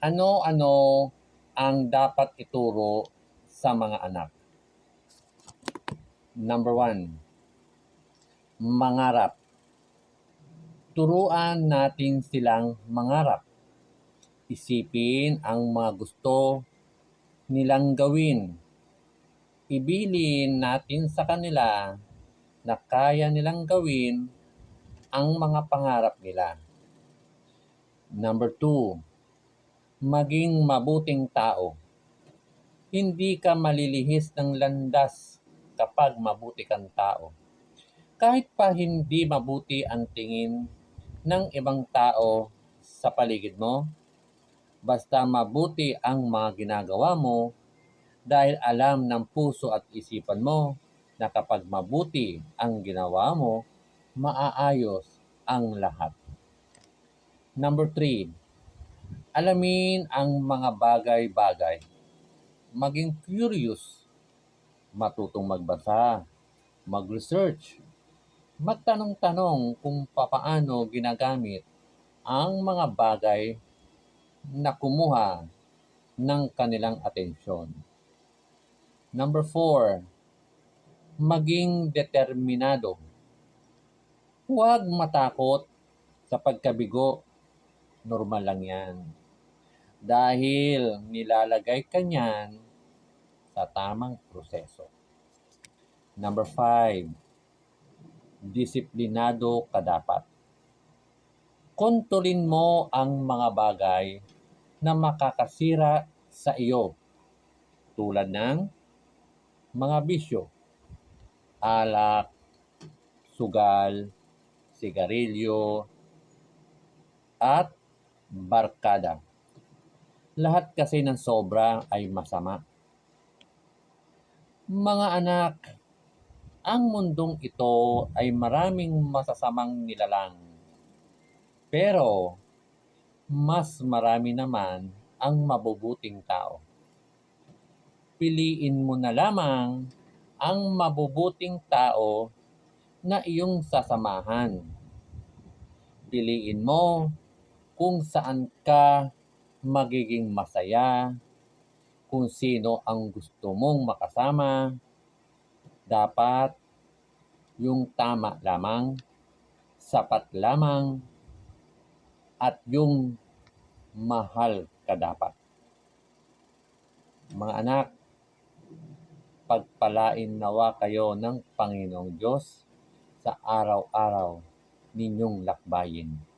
ano-ano ang dapat ituro sa mga anak. Number one, mangarap. Turuan natin silang mangarap. Isipin ang mga gusto nilang gawin. Ibilin natin sa kanila na kaya nilang gawin ang mga pangarap nila. Number two, maging mabuting tao. Hindi ka malilihis ng landas kapag mabuti kang tao. Kahit pa hindi mabuti ang tingin ng ibang tao sa paligid mo, basta mabuti ang mga ginagawa mo dahil alam ng puso at isipan mo na kapag mabuti ang ginawa mo, maaayos ang lahat. Number three, alamin ang mga bagay-bagay. Maging curious. Matutong magbasa, mag-research, magtanong-tanong kung papaano ginagamit ang mga bagay na kumuha ng kanilang atensyon. Number four, maging determinado. Huwag matakot sa pagkabigo. Normal lang yan. Dahil nilalagay ka niyan sa tamang proseso. Number five, disiplinado ka dapat. Kontrolin mo ang mga bagay na makakasira sa iyo tulad ng mga bisyo, alak, sugal, sigarilyo, at barkada. Lahat kasi ng sobra ay masama. Mga anak, ang mundong ito ay maraming masasamang nilalang. Pero, mas marami naman ang mabubuting tao. Piliin mo na lamang ang mabubuting tao na iyong sasamahan. Piliin mo kung saan ka magiging masaya, kung sino ang gusto mong makasama. Dapat yung tama lamang, sapat lamang, at yung mahal ka dapat. Mga anak, pagpalain nawa kayo ng Panginoong Diyos sa araw-araw ninyong lakbayin.